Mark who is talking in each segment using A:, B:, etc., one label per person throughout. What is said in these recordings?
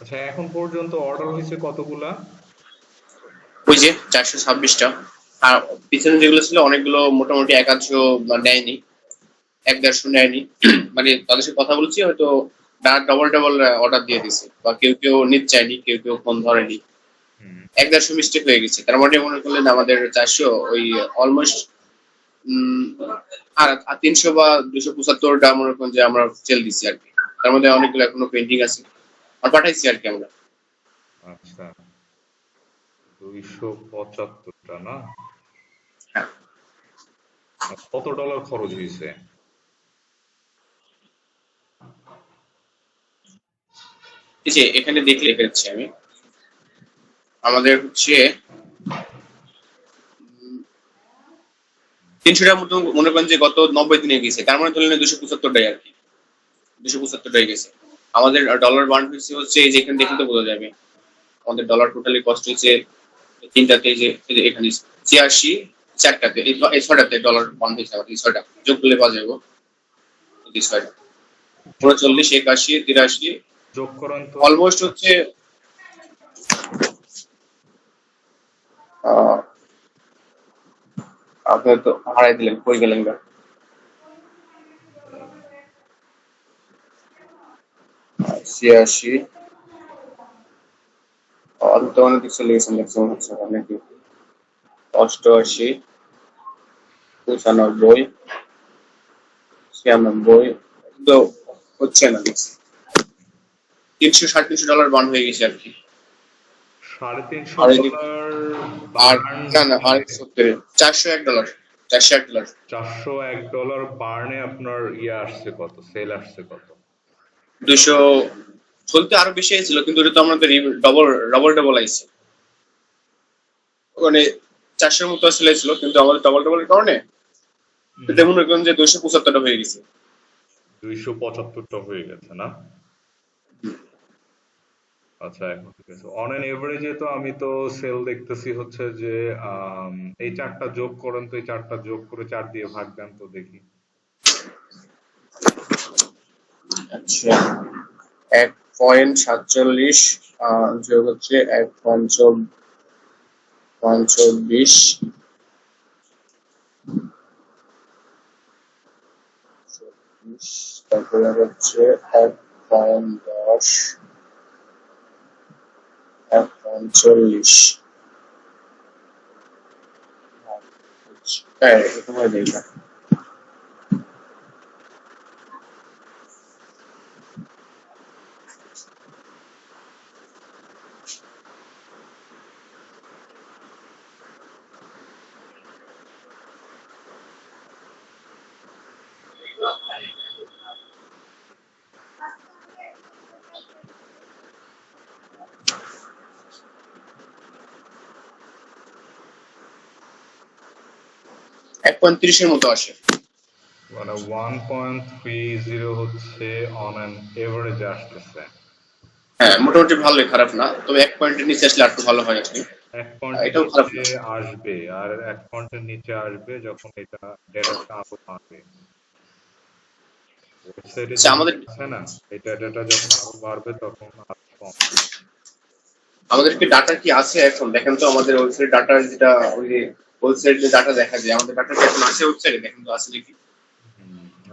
A: আচ্ছা এখন পর্যন্ত অর্ডার হয়েছে কতগুলা?
B: ওই যে চারশো ছাব্বিশটা। আর পিছনে যেগুলো ছিল অনেকগুলো মোটামুটি একাংশ নেয়নি এক দেড়শো নেয়নি। মানে তাদের সাথে কথা বলছি হয়তো ডবল ডবল অর্ডার দিয়ে দিছে বা কেউ কেউ নিত চায়নি কেউ কেউ ফোন ধরেনি। এক দেড়শো মিস্টেক হয়ে গেছে। তার মানে মনে করলেন আমাদের চারশো ওই অলমোস্ট আর তিনশো বা দুশো পঁচাত্তরটা মনে করেন যে আমরা সেল দিচ্ছি আর কি। তার মধ্যে অনেকগুলো এখনও পেন্ডিং আছে। পাঠাইছি আর কি আমরা।
A: আচ্ছা দুইশো পঁচাত্তরটা না?
B: হ্যাঁ।
A: কত ডলার খরচ হয়েছে
B: এই যে এখানে দেখলে ফেলছি আমি। আমাদের হচ্ছে তিনশোটার মতো মনে করেন যে গত নব্বই দিনে গেছে। তার মানে ধরলেন দুশো পঁচাত্তরটাই আর কি। দুশো পঁচাত্তরটাই গেছে। আমাদের ডলার বার্ন হচ্ছে হচ্ছে এই যে এখানে দেখলে তো বোঝা যাবে। আমাদের ডলার টোটালি কস্ট হচ্ছে তিনটাতে যে এখানে ছিয়াশি চারটাতে এই ছয়টাতে ডলার বার্ন হয়েছে আমাদের এই ছয়টা। যোগ করলে পাওয়া যাবে। এই ছয়টা। উনচল্লিশ একাশি তিরাশি।
A: যোগ করেন তো।
B: অলমোস্ট হচ্ছে আহ, আপনি তো হারাই দিলেন কই গেলেন গা। ছিয়াশি। ম্যাক্সিমাম হচ্ছে নাকি অষ্টআশি পঁচানব্বই ছিয়ানব্বই তো হচ্ছে না তিনশো সাড়ে তিনশো ডলার বান হয়ে গেছে আর কি।
A: সাড়ে তিনশো
B: আর এদিকে-
A: ডলার
B: আর
A: বার্ন
B: না না আর সত্তর চারশো এক ডলার চারশো এক ডলার।
A: চারশো এক ডলার বার্নে আপনার ইয়ে আসছে কত সেল আসছে কত?
B: দুশো চলতে আরও বেশি কিন্তু ওটা তো আমাদের ডবল ডবল ডবল আইছে। মানে চারশোর মতো আসলে ছিল কিন্তু আমাদের ডবল ডবলের কারণে যে পঁচাত্তরটা হয়ে গেছে।
A: দুইশো পঁচাত্তরটা হয়ে গেছে না? আচ্ছা এখন ঠিক আছে। অন এন এভারেজে তো আমি তো সেল দেখতেছি হচ্ছে যে এই চারটা যোগ করেন তো এই চারটা যোগ করে চার দিয়ে ভাগ দেন তো দেখি।
B: আচ্ছা। এক পয়েন্ট সাতচল্লিশ যোগ হচ্ছে এক পঞ্চম পঞ্চবিশ তারপরে হচ্ছে এক পয়েন্ট দশ, এক পয়েন্ট চল্লিশ। হ্যাঁ এরকম দেখলাম এক পয়েন্ট তিরিশের মতো আসে।
A: মানে ওয়ান পয়েন্ট থ্রি জিরো হচ্ছে অন এন এভারেজ আসতেছে।
B: হ্যাঁ মোটামুটি ভালোই খারাপ না। তবে এক পয়েন্টের নিচে আসলে একটু ভালো হয় কি
A: এক পয়েন্ট
B: এটাও
A: নিচে আসবে আর এক পয়েন্টের নিচে আসবে যখন এটা ডেটাটা ওয়েবসাইটে
B: আচ্ছা, আমাদের-
A: না এটা ডেটা যখন আরও বাড়বে তখন আরও কম।
B: আমাদের কি ডাটা কি আছে এখন? দেখেন তো আমাদের ওয়েবসাইট ডাটা যেটা ওই যে ওয়েবসাইট যে ডাটা দেখা যায়। আমাদের ডাটা এখন আছে ওয়েবসাইটে দেখেন তো আছে নাকি?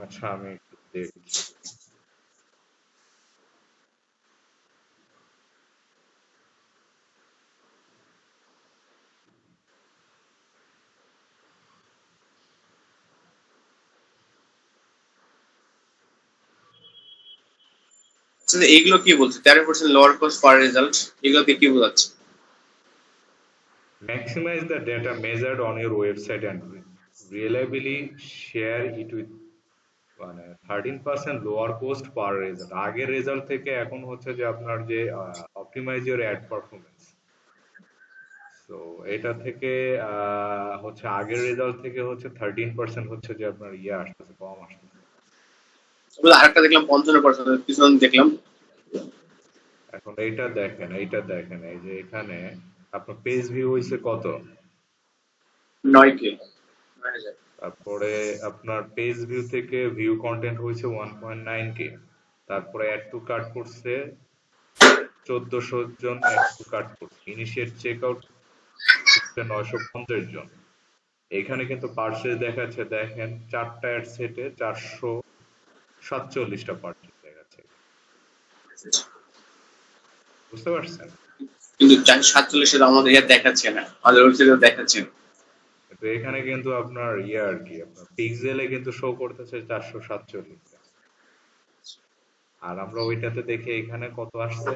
A: আচ্ছা আমি
B: এইগুলো কি বলছে? তেরো percent lower cost per result এগুলোতে কি বোঝাচ্ছে?
A: Maximize the data measured on your website and reliably share it with মানে thirteen percent lower cost per result আগের রেজাল্ট থেকে এখন হচ্ছে যে আপনার যে অপটিমাইজ ইউর অ্যাড পারফরমেন্স তো এটা থেকে হচ্ছে আগের রেজাল্ট থেকে হচ্ছে থার্টিন পার্সেন্ট হচ্ছে যে আপনার ইয়ে আসতেছে কম আসতেছে।
B: আরেকটা দেখলাম পঞ্চান্ন পার্সেন্ট পিছনে দেখলাম।
A: এখন এইটা দেখেন এইটা দেখেন এই যে এখানে আপনার পেজ ভিউ হয়েছে কত? তারপরে আপনার পেজ ভিউ থেকে ভিউ কন্টেন্ট হয়েছে ওয়ান পয়েন্ট নাইন কে তারপরে অ্যাড টু কার্ট করছে চোদ্দশো জন অ্যাড কাট করছে। ইনিশিয়েট চেক আউট নয়শো পঞ্চাশ জন। এখানে কিন্তু পার্সেস দেখাচ্ছে দেখেন চারটা অ্যাড সেটে চারশো সাতচল্লিশটা পার্সেস দেখাচ্ছে। বুঝতে পারছেন?
B: কিন্তু চারশো সাতচল্লিশে তো আমাদের ইয়ার দেখাচ্ছে না আমাদের ওয়েবসাইটে দেখাচ্ছে। না
A: তো এখানে কিন্তু আপনার ইয়ে আর কি আপনার পিক্সেলে কিন্তু শো করতেছে চারশো সাতচল্লিশ। আর আমরা ওইটাতে দেখি এখানে কত আসছে?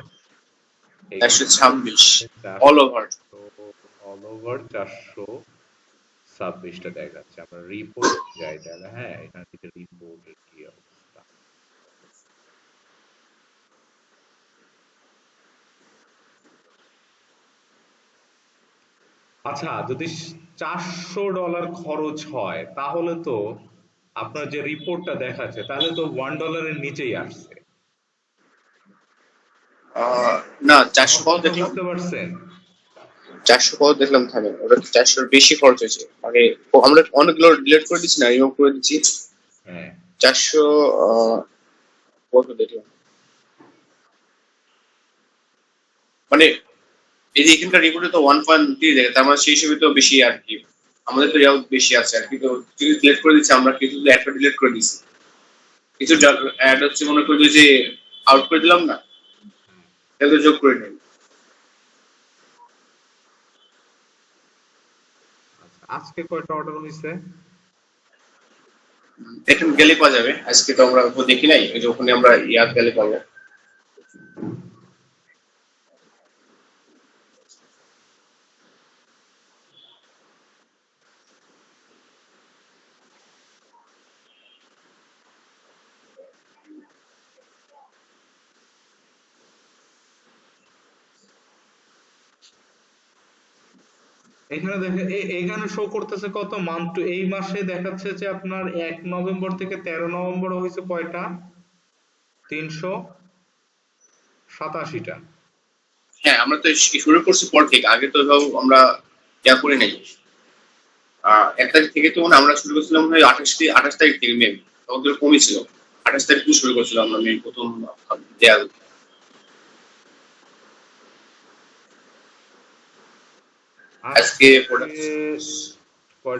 B: একশো ছাব্বিশ। অল ওভার
A: অল ওভার চারশো ছাব্বিশটা দেখাচ্ছে। আমরা রিপোর্ট যাই তাহলে হ্যাঁ এখান থেকে রিপোর্টের কি অবস্থা? আচ্ছা যদি চারশো ডলার খরচ হয় তাহলে তো আপনার যে রিপোর্টটা দেখাচ্ছে তাহলে তো ওয়ান ডলারের নিচেই আসছে।
B: না চারশো দেখলাম।
A: পারছেন?
B: চারশো কত দেখলাম থাকে ওটা চারশোর বেশি খরচ হয়েছে। আগে আমরা অনেকগুলো ডিলিট করে দিচ্ছি না রিমুভ করে দিচ্ছি।
A: হ্যাঁ।
B: চারশো কত দেখলাম? মানে এই যে এখানকার রিপোর্টে তো ওয়ান পয়েন্ট থ্রি দেখে তার মানে সেই হিসেবে তো বেশি আর কি। আমাদের তো বেশি আছে আর কি তো কিছু ডিলিট করে দিচ্ছি আমরা কিছু অ্যাডটা ডিলিট করে দিচ্ছি কিছু অ্যাড হচ্ছে মনে করি যে আউট করে দিলাম না এগুলো যোগ করে নিই।
A: আচ্ছা, আজকে কয়টা অর্ডার হয়েছে
B: এখন গেলে পাওয়া যাবে। আজকে তো আমরা দেখি নাই ওই যে ওখানে আমরা ইয়াদ গেলে পাবো।
A: এখানে দেখে এখানে শো করতেছে কত? মান্থ টু এই মাসে দেখাচ্ছে যে আপনার এক নভেম্বর থেকে তেরো নভেম্বর হয়েছে কয়টা? তিনশো সাতাশিটা।
B: হ্যাঁ আমরা তো শুরু করছি পর থেকে, আগে তো এভাবে আমরা ইয়া করি নাই। এক তারিখ থেকে তো আমরা শুরু করছিলাম হয় আঠাশ আঠাশ তারিখ থেকে মেবি তখন কমই ছিল। আঠাশ তারিখ থেকে শুরু করছিলাম আমরা মেবি প্রথম দেয়া আজকে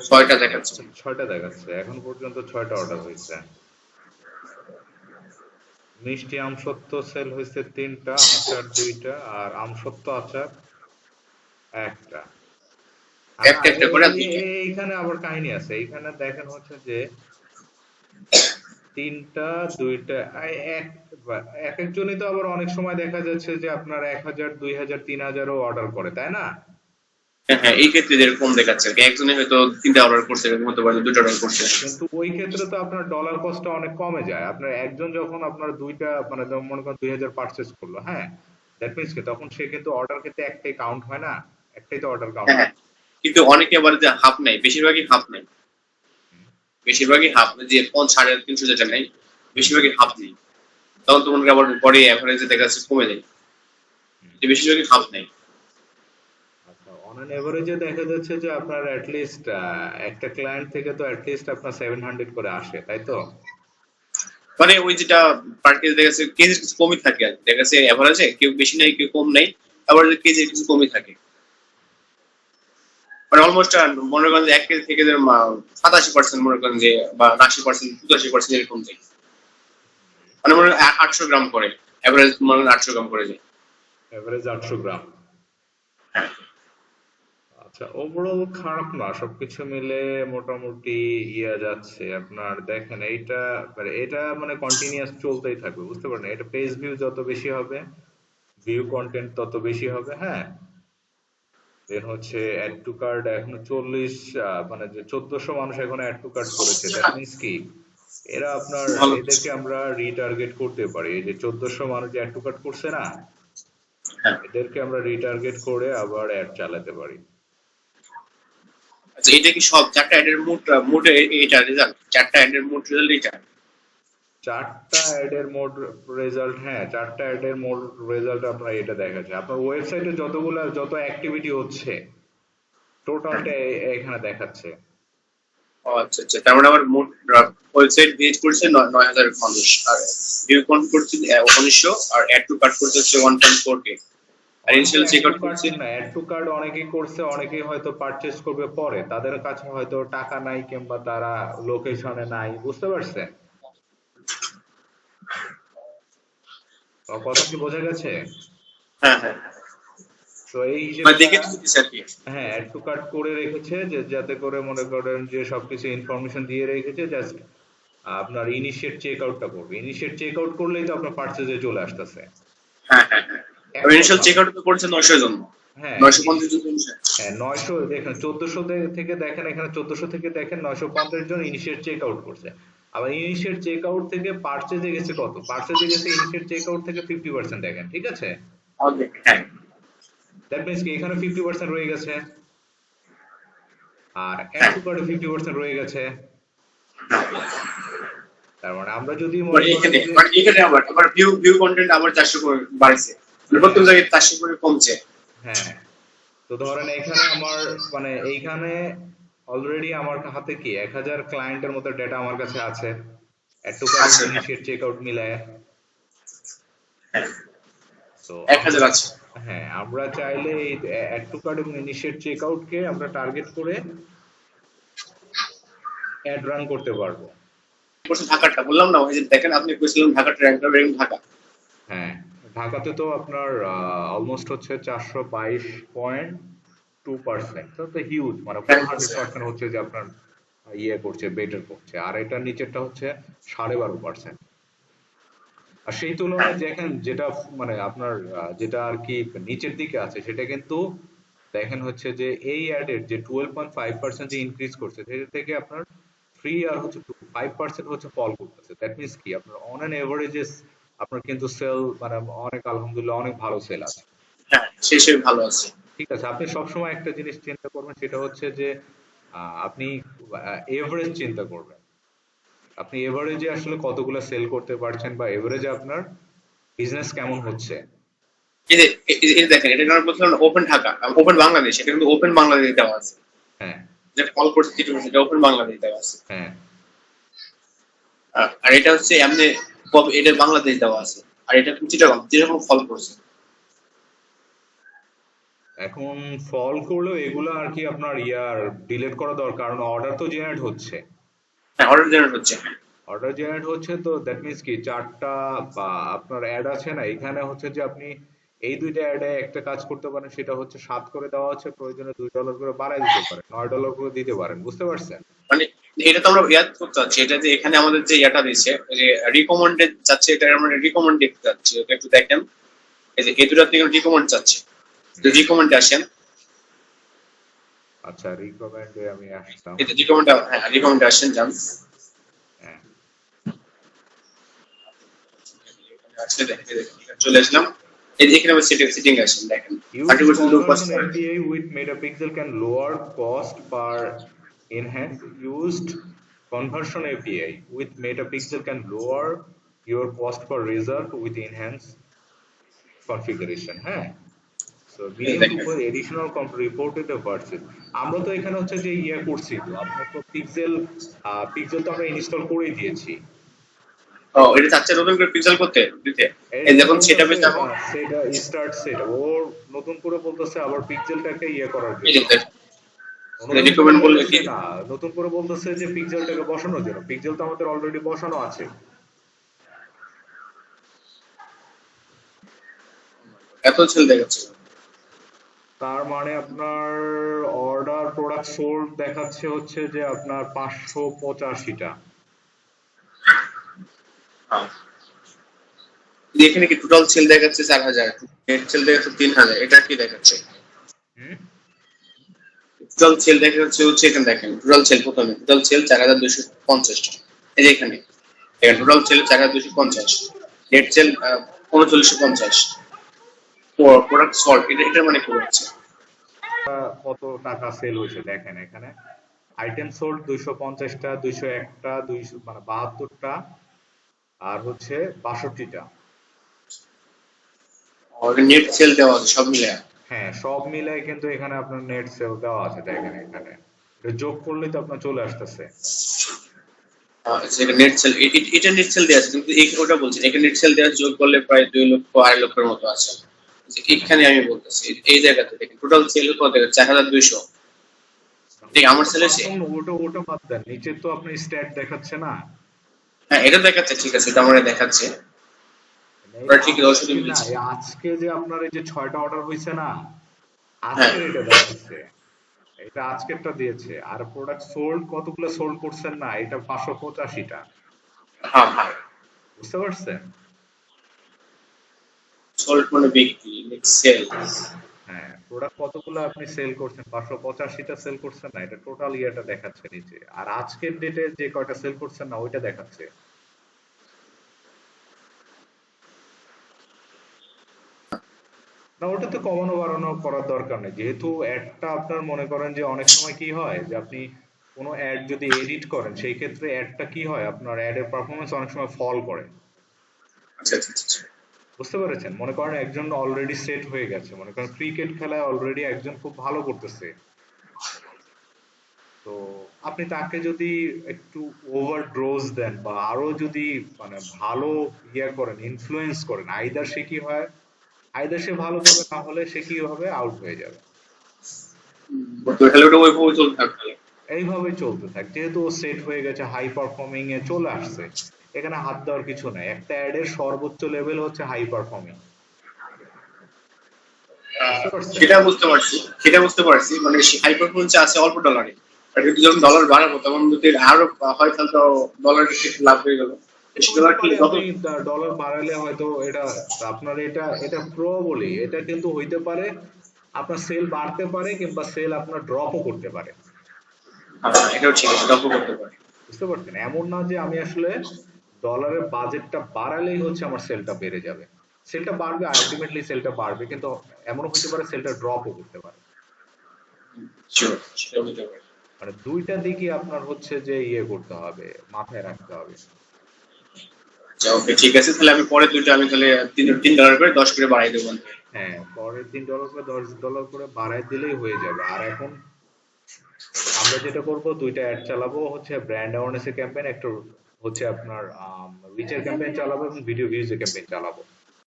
B: ছয়টা দেখাচ্ছে।
A: ছয়টা দেখাচ্ছে। এখন পর্যন্ত ছয়টা অর্ডার হয়েছে। মিষ্টি আমসত্ব সেল হয়েছে তিনটা আচার দুইটা আর আমসত্ব আচার একটা। এইখানে আবার কাহিনী আছে। এইখানে দেখেন হচ্ছে যে তিনটা দুইটা এক একজনই তো আবার অনেক সময় দেখা যাচ্ছে যে আপনার এক হাজার দুই হাজার তিন হাজারও অর্ডার করে তাই না?
B: হ্যাঁ হ্যাঁ এই ক্ষেত্রে যেরকম দেখাচ্ছে একজনে হয়তো তিনটা অর্ডার করছে এরকম হতে পারে দুটো অর্ডার করছে।
A: কিন্তু ওই ক্ষেত্রে তো আপনার ডলার কস্টটা অনেক কমে যায়। আপনার একজন যখন আপনার দুইটা মানে মনে করেন দুই হাজার পার্চেস করল হ্যাঁ? দ্যাট মিনস কি? তখন সে কিন্তু অর্ডার ক্ষেত্রে একটাই কাউন্ট হয় না? একটাই তো অর্ডার কাউন্ট
B: হ্যাঁ কিন্তু অনেকে আবার যে হাফ নেই বেশিরভাগই হাফ নেই বেশিরভাগই হাফ যে পঞ্চ সাড়ে তিনশো যেটা নেই বেশিরভাগই হাফ নেই তখন তো করি আবার পরে অ্যাভারেজে দেখা যাচ্ছে কমে যায়। বেশিরভাগই হাফ নেই
A: অ্যান এভারেজে দেখা যাচ্ছে যে আপনার অ্যাটলিস্ট একটা ক্লায়েন্ট থেকে তো অ্যাটলিস্ট আপনার সেভেন হান্ড্রেড করে আসে তাই তো?
B: মানে ওই যেটা পার কেজি দেখা যাচ্ছে কেজি কিছু কমই থাকে আর দেখা যাচ্ছে অ্যাভারেজে কেউ বেশি নেই কেউ কম নেই আবার কেজি কিছু কমই থাকে। মানে অলমোস্ট মনে করেন যে এক কেজি থেকে সাতাশি পার্সেন্ট মনে করেন যে বা আশি পার্সেন্ট পঁচাশি পার্সেন্ট এরকম যায়। মানে মনে আটশো গ্রাম করে এভারেজ মনে করেন আটশো গ্রাম করে যায়।
A: এভারেজ আটশো গ্রাম।
B: হ্যাঁ।
A: আচ্ছা ওভারঅল খারাপ না সবকিছু মিলে মোটামুটি ইয়া যাচ্ছে। আপনার দেখেন এইটা মানে এটা মানে কন্টিনিউয়াস চলতেই থাকবে বুঝতে পারেন এটা পেজ ভিউ যত বেশি হবে ভিউ কন্টেন্ট তত বেশি হবে হ্যাঁ? দেন হচ্ছে অ্যাড টু কার্ড এখনও চল্লিশ মানে যে চোদ্দশো মানুষ এখন অ্যাড টু কার্ড করেছে দ্যাট মিনস কি? এরা আপনার এদেরকে আমরা রিটার্গেট করতে পারি। এই যে চোদ্দশো মানুষ যে অ্যাড টু কার্ড করছে না
B: হ্যাঁ।
A: এদেরকে আমরা রিটার্গেট করে আবার অ্যাড চালাতে পারি।
B: আচ্ছা এটা কি সব চারটা অ্যাডের মোট মোট এটা রেজাল্ট চারটা অ্যাডের মোট রেজাল্ট এটা?
A: চারটা অ্যাড এর মোড রেজাল্ট হ্যাঁ চারটা অ্যাড এর মোড রেজাল্ট আপনার এটা দেখাচ্ছে। আপনার ওয়েবসাইটে যতগুলো যত অ্যাক্টিভিটি হচ্ছে টোটালটা এখানে দেখাচ্ছে।
B: আচ্ছা আচ্ছা তার মানে আমার মোট ওয়েবসাইট ভিজিট করছে নয় হাজার মানুষ আর ভিউ কাউন্ট করছে উনিশশো আর অ্যাড টু কার্ড করছে হচ্ছে ওয়ান পয়েন্ট ফোর কে আর ইনিশিয়াল চেক আউট করছে?
A: না অ্যাড টু কার্ড অনেকেই করছে অনেকেই হয়তো পারচেজ করবে পরে। তাদের কাছে হয়তো টাকা নাই কিংবা তারা লোকেশনে নাই বুঝতে পারছেন? কথা কি বোঝা গেছে?
B: হ্যাঁ হ্যাঁ।
A: তো এই
B: মানে
A: হিসেবে
B: কি।
A: হ্যাঁ অ্যাড টু কার্ড করে রেখেছে যে যাতে করে মনে করেন যে সবকিছু ইনফরমেশন দিয়ে রেখেছে জাস্ট আপনার ইনিশিয়েট চেক আউটটা করবে। ইনিশিয়েট চেক আউট করলেই তো আপনার পার্চেজে চলে আসতেছে।
B: হ্যাঁ হ্যাঁ হ্যাঁ। ইনিশিয়াল চেক আউট তো করছে নয়শো জন
A: হ্যাঁ।
B: নয়শো পঞ্চাশ জন
A: হ্যাঁ নয়শো দেখেন চোদ্দশো থেকে দেখেন এখানে চোদ্দশো থেকে দেখেন নয়শো পঞ্চাশ জন ইনিশিয়েট চেক আউট করছে। আবার ইনিশিয়েট চেক আউট থেকে পার্চেজে গেছে কত? পার্চেজে গেছে ইনিশিয়েট চেক আউট থেকে ফিফটি পার্সেন্ট দেখেন ঠিক আছে?
B: হ্যাঁ।
A: দ্যাট মিনস কি এখানে ফিফটি পার্সেন্ট রয়ে গেছে? আর অ্যাড টু কার্ডে ফিফটি পার্সেন্ট রয়ে গেছে? তার মানে আমরা যদি
B: মানে এখানে এখানে আবার আবার ভিউ ভিউ কন্টেন্ট আবার চারশো করে বাড়ছে। প্রত্যেক জায়গায় চারশো করে কমছে।
A: হ্যাঁ। তো ধরেন এখানে আমার মানে এইখানে অলরেডি আমার হাতে কি? এক হাজার ক্লায়েন্টের মতো ডেটা আমার কাছে আছে। একটু ইনিশিয়েট চেক আউট মিলায়।
B: হ্যাঁ।
A: হ্যাঁ আমরা চাইলে এই অ্যাড টু কার্ড এবং ইনিশিয়েট চেক আউট কে আমরা টার্গেট করে অ্যাড রান করতে পারব।
B: ঢাকাটা বললাম না ওই যে দেখেন আপনি কইছিলেন ঢাকাটা র্যাঙ্ক ঢাকা।
A: হ্যাঁ। ঢাকাতে তো আপনার অলমোস্ট হচ্ছে চারশো বাইশ পয়েন্ট টু পার্সেন্ট তো হিউজ মানে হান্ড্রেড পার্সেন্ট হচ্ছে যে আপনার ইয়ে করছে বেটার করছে। আর এটার নিচেরটা হচ্ছে সাড়ে বারো পার্সেন্ট আর সেই তুলনায় দেখেন যেটা মানে আপনার যেটা আর কি নিচের দিকে আছে সেটা কিন্তু দেখেন হচ্ছে যে এই অ্যাডের যে টুয়েলভ পয়েন্ট ফাইভ পার্সেন্ট যে ইনক্রিজ করছে সেটা থেকে আপনার থ্রি আর হচ্ছে ফাইভ পার্সেন্ট হচ্ছে ফল করতেছে। দ্যাট মিনস কি? আপনার অন অ্যান এভারেজেস আপনার কিন্তু সেল মানে অনেক আলহামদুলিল্লাহ অনেক ভালো সেল আছে।
B: হ্যাঁ সে ভালো আছে।
A: ঠিক আছে আপনি সবসময় একটা জিনিস চিন্তা করবেন সেটা হচ্ছে যে আপনি এভারেজ চিন্তা করবেন। আপনি এভারেজে আসলে কতগুলো সেল করতে পারছেন বা এভারেজে আপনার বিজনেস কেমন হচ্ছে?
B: দেখেন এটা আমরা বলছিলাম ওপেন ঢাকা ওপেন বাংলাদেশ এটা কিন্তু ওপেন বাংলাদেশ দেওয়া আছে।
A: হ্যাঁ।
B: যে কল করছে যেটা ওপেন বাংলাদেশ দেওয়া আছে।
A: হ্যাঁ।
B: আর- আর এটা হচ্ছে এমনি পপ- এটা বাংলাদেশ দেওয়া আছে। আর এটা চিটাগং চিটাগং ফল করছে।
A: এখন ফল করলেও এগুলো আর কি আপনার ইয়ার ডিলিট করা দরকার কারণ অর্ডার তো জেনারেট হচ্ছে।
B: হ্যাঁ অর্ডার জেনারেট হচ্ছে।
A: অর্ডার জেনারেট হচ্ছে তো দ্যাট মিনস কি চারটা বা আপনার অ্যাড আছে না এখানে হচ্ছে যে আপনি এই দুইটা অ্যাডে একটা কাজ করতে পারেন সেটা হচ্ছে সাত করে দেওয়া হচ্ছে প্রয়োজনে দুই ডলার করে বাড়ায় দিতে পারেন নয় ডলার করে দিতে পারেন বুঝতে পারছেন?
B: মানে এটা তো আমরা ইয়াদ করতে চাচ্ছি এটা যে এখানে আমাদের যে ইয়াটা ওই যে রিকমেন্ডেড চাচ্ছে এটা আমরা রিকমেন্ড দেখতে চাচ্ছি ওটা একটু দেখেন। এই যে এই দুটো থেকে রিকমেন্ড চাচ্ছে তো রিকমেন্ডে আসেন।
A: আচ্ছা রিকমেন্ডে আমি আসতাম।
B: এই যে রিকমেন্ড হ্যাঁ রিকমেন্ডে আসেন যান।
A: হ্যাঁ।
B: আসলে দেখেন, চলে আসলাম। এই যে এখানে আমরা সেটিং সেটিং আসেন দেখেন।
A: Use
B: thirty percent low cost
A: conversion Enhance used conversion API with Metapixel can lower your cost per result with enhanced configuration হ্যাঁ so we need to put additional reported the version আমরা তো এখানে হচ্ছে যে ইয়ে করছি তো আপনার তো পিক্সেল পিক্সেল তো আমরা ইনস্টল করেই দিয়েছি
B: ও এটা চাচ্ছে নতুন করে পিক্সেল করতে দিতে এই দেখুন সেটআপে যাব
A: সেটা স্টার্ট সেট ওর নতুন করে বলতেছে আবার পিক্সেলটাকে ইয়ে করার জন্য করে
B: বললে কি?
A: না নতুন করে বলতেছে যে পিক্সেলটাকে বসানোর জন্য। পিক্সেল তো আমাদের অলরেডি বসানো আছে।
B: এত ছেলে দেখাচ্ছে।
A: তার মানে আপনার অর্ডার প্রোডাক্ট সোল্ড দেখাচ্ছে হচ্ছে যে আপনার পাঁচশো পঁচাশিটা।
B: হ্যাঁ। এখানে কি টোটাল সেল দেখাচ্ছে চার হাজার? নেট সেল দেখাচ্ছে তিন হাজার। এটা কি দেখাচ্ছে? টোটাল সেল দেখা যাচ্ছে হচ্ছে এখানে দেখেন টোটাল সেল প্রথমে টোটাল সেল চার হাজার দুশো পঞ্চাশটা এই যে এখানে এখানে টোটাল সেল চার হাজার দুশো পঞ্চাশ নেট সেল উনচল্লিশশো পঞ্চাশ। প্রোডাক্ট সল্ট এটা এটা মানে কি হচ্ছে?
A: কত টাকা সেল হয়েছে দেখেন এখানে। আইটেম সোল্ড দুইশো পঞ্চাশটা দুইশো একটা দুইশো মানে বাহাত্তরটা আর হচ্ছে বাষট্টিটা
B: নেট সেল দেওয়া সব মিলে
A: হ্যাঁ সব মিলাই কিন্তু এখানে আপনার নেট সেল দেওয়া আছে দেখেন এখানে। যোগ করলেই তো আপনার চলে আসতেছে।
B: নেট সেল এটা নেট সেল দেওয়া আছে কিন্তু ওটা বলছি এখানে নেট সেল দেওয়া যোগ করলে প্রায় দুই লক্ষ আড়াই লক্ষের মতো আছে। যে এখানে আমি বলতেছি এই- জায়গাতে দেখেন টোটাল সেল কত? দেখা চার হাজার দুইশো। ঠিক আমার সেলে
A: ওটা ওটা বাদ দেন নিচে তো আপনি স্ট্যাট দেখাচ্ছে না।
B: হ্যাঁ এটা দেখাচ্ছে ঠিক আছে এটা আমার দেখাচ্ছে। বলেছে।
A: এই আজকে যে আপনার এই যে ছয়টা অর্ডার হয়েছে না আজকের এটা দেখাচ্ছে। এটা আজকেরটা দিয়েছে। আর প্রোডাক্ট সোল্ড কতগুলো সোল্ড করছেন না এটা পাঁচশো পঁচাশিটা।
B: হ্যাঁ হ্যাঁ।
A: বুঝতে পারছেন?
B: সোল্ড মানে বিক্রি সেল
A: হ্যাঁ প্রোডাক্ট কতগুলো আপনি সেল করছেন পাঁচশো পঁচাশিটা সেল করছেন না এটা টোটাল ইয়েটা দেখাচ্ছে নিচে। আর আজকের ডেটে যে কয়টা সেল করছেন না ওইটা দেখাচ্ছে। না ওটা তো কমানো বাড়ানো করার দরকার নেই। যেহেতু অ্যাডটা আপনার মনে করেন যে অনেক সময় কি হয় যে আপনি কোনো অ্যাড যদি এডিট করেন সেই ক্ষেত্রে অ্যাডটা কি হয়? আপনার অ্যাডের পারফরমেন্স অনেক সময় ফল করে।
B: আচ্ছা আচ্ছা আচ্ছা
A: বুঝতে পেরেছেন? মনে করেন একজন অলরেডি সেট হয়ে গেছে। মনে করেন ক্রিকেট খেলায় অলরেডি একজন খুব ভালো করতেছে। তো আপনি তাকে যদি একটু ওভার ড্রোজ দেন বা আরও যদি মানে ভালো ইয়ে করেন ইনফ্লুয়েন্স করেন আইদার সে কি হয় আইদার সে ভালো করবে না হলে সে কি হবে আউট হয়ে যাবে? এইভাবে চলতে থাক। যেহেতু ও সেট হয়ে গেছে হাই পারফর্মিং এ চলে আসছে এখানে হাত দেওয়ার কিছু নাই। একটা অ্যাড এর সর্বোচ্চ লেভেল হচ্ছে হাই পারফর্মিং
B: সেটা বুঝতে পারছি সেটা বুঝতে পারছি। মানে হাই পারফরমেন্স আছে অল্প ডলারে যখন ডলার বাড়াবো তখন যদি আরও হয় তাহলে তো ডলারের লাভ হয়ে গেল। ডলার
A: আপনি বাড়ালে হয়তো এটা আপনার এটা এটা এটা কিন্তু হইতে পারে আপনার সেল বাড়তে পারে কিংবা সেল আপনার ড্রপও করতে পারে।
B: এটাও ঠিক আছে ডবল করতে পারি।
A: বুঝতে পারছেন? এমন না যে আমি আসলে ডলারের বাজেটটা বাড়ালেই হচ্ছে আমার সেলটা বেড়ে যাবে। সেলটা বাড়বে আলটিমেটলি সেলটা বাড়বে কিন্তু এমনও হতে পারে সেলটা ড্রপও করতে পারে। মানে দুইটা দিকই আপনার হচ্ছে যে ইয়ে করতে হবে মাথায় রাখতে হবে।
B: আচ্ছা ওকে ঠিক আছে, তাহলে আমি পরের দুটো আমি তাহলে তিন তিন ডলার করে দশ করে বাড়াই দেবো।
A: হ্যাঁ পরের দিন ডলার করে দশ ডলার করে বাড়ায় দিলেই হয়ে যাবে। আর এখন আমরা যেটা করব, দুইটা অ্যাড চালাবো, হচ্ছে ব্র্যান্ড অ্যাওয়ারনেস ক্যাম্পেইন একটা হচ্ছে আপনার রিচার ক্যাম্পেইন চালাবো এবং ভিডিও ভিউজ ক্যাম্পেইন চালাবো।